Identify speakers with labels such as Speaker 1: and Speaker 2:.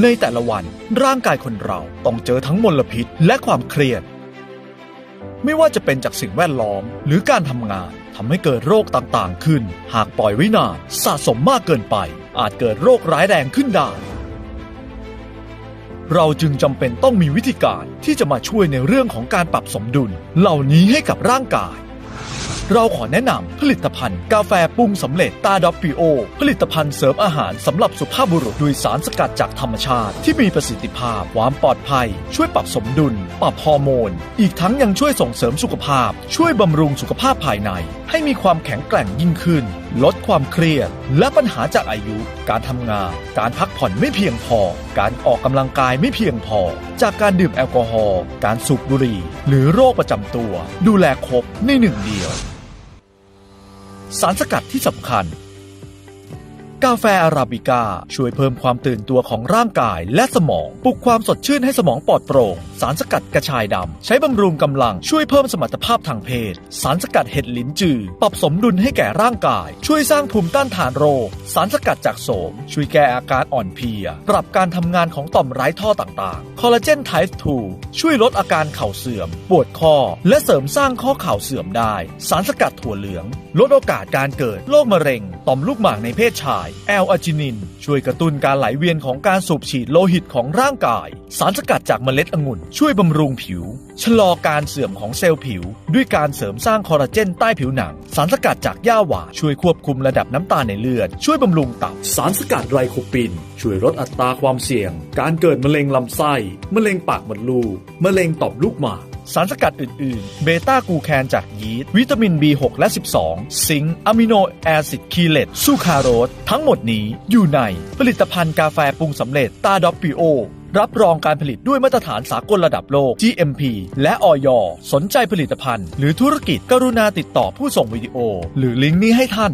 Speaker 1: ในแต่ละวันร่างกายคนเราต้องเจอทั้งมลพิษและความเครียด ไม่ว่าจะเป็นจากสิ่งแวดล้อมหรือการทำงานทำให้เกิดโรคต่างๆขึ้น หากปล่อยไว้นานสะสมมากเกินไป อาจเกิดโรคร้ายแรงขึ้นได้ เราจึงจำเป็นต้องมีวิธีการที่จะมาช่วยในเรื่องของการปรับสมดุล เหล่านี้ให้กับร่างกาย เราขอแนะนำผลิตภัณฑ์กาแฟปรุงสำเร็จตาดอปปิโอ ผลิตภัณฑ์เสริมอาหารสำหรับสุภาพบุรุษด้วยสารสกัดจากธรรมชาติ ที่มีประสิทธิภาพ ความปลอดภัย ช่วยปรับสมดุล ปรับฮอร์โมน อีกทั้งยังช่วยส่งเสริมสุขภาพ ช่วยบำรุงสุขภาพภายใน ให้มีความแข็งแกร่งยิ่งขึ้น ลดความเครียด และปัญหาจากอายุ การทำงาน การพักผ่อนไม่เพียงพอ การออกกำลังกายไม่เพียงพอ จากการดื่มแอลกอฮอล์ การสูบบุหรี่ หรือโรคประจำตัว ดูแลครบในหนึ่งเดียว สารสกัดที่สำคัญกาแฟอาราบิก้าช่วยเพิ่มความตื่นตัวของร่างกายและสมอง ปลุกความสดชื่นให้สมองปลอดโปร่ง สารสกัดกระชายดำ ใช้บำรุงกำลังช่วยเพิ่มสมรรถภาพทางเพศ สารสกัดเห็ดลิ้นจือ ปรับสมดุลให้แก่ร่างกาย ช่วยสร้างภูมิต้านทานโรค สารสกัดจากโสม ช่วยแก้อาการอ่อนเพลีย ปรับการทำงานของต่อมไร้ท่อต่างๆ คอลลาเจนไทป์2ช่วยลดอาการเข่าเสื่อม ปวดข้อ และเสริมสร้างข้อเข่าเสื่อมได้ สารสกัดถั่วเหลือง ลดโอกาสการเกิดโรคมะเร็ง ต่อมลูกหมากในเพศชายแอลอาจินิน ช่วยกระตุ้นการไหลเวียนของการสูบฉีดโลหิตของร่างกาย สารสกัดจากเมล็ดองุ่นช่วยบำรุงผิว ชะลอการเสื่อมของเซลล์ผิว ด้วยการเสริมสร้างคอลลาเจนใต้ผิวหนัง สารสกัดจากหญ้าหวานช่วยควบคุมระดับน้ำตาลในเลือด ช่วยบำรุงตับ สารสกัดไรโคปิน ช่วยลดอัตราความเสี่ยง การเกิดมะเร็งลำไส้ มะเร็งปากมดลูก มะเร็งต่อมลูกหมากสารสกัดอื่น ๆ เบต้ากลูแคนจากยีสต์วิตามิน B6 และ 12 ซิงค์อะมิโนแอซิดคีเลตซูคราโรสทั้งหมดนี้อยู่ในผลิตภัณฑ์กาแฟปรุงสำเร็จตาดอปปิโอ รับรองการผลิตด้วยมาตรฐานสากลระดับโลก GMP และออยสนใจผลิตภัณฑ์ หรือธุรกิจกรุณาติดต่อผู้ส่งวิดีโอ หรือลิงก์นี้ให้ท่าน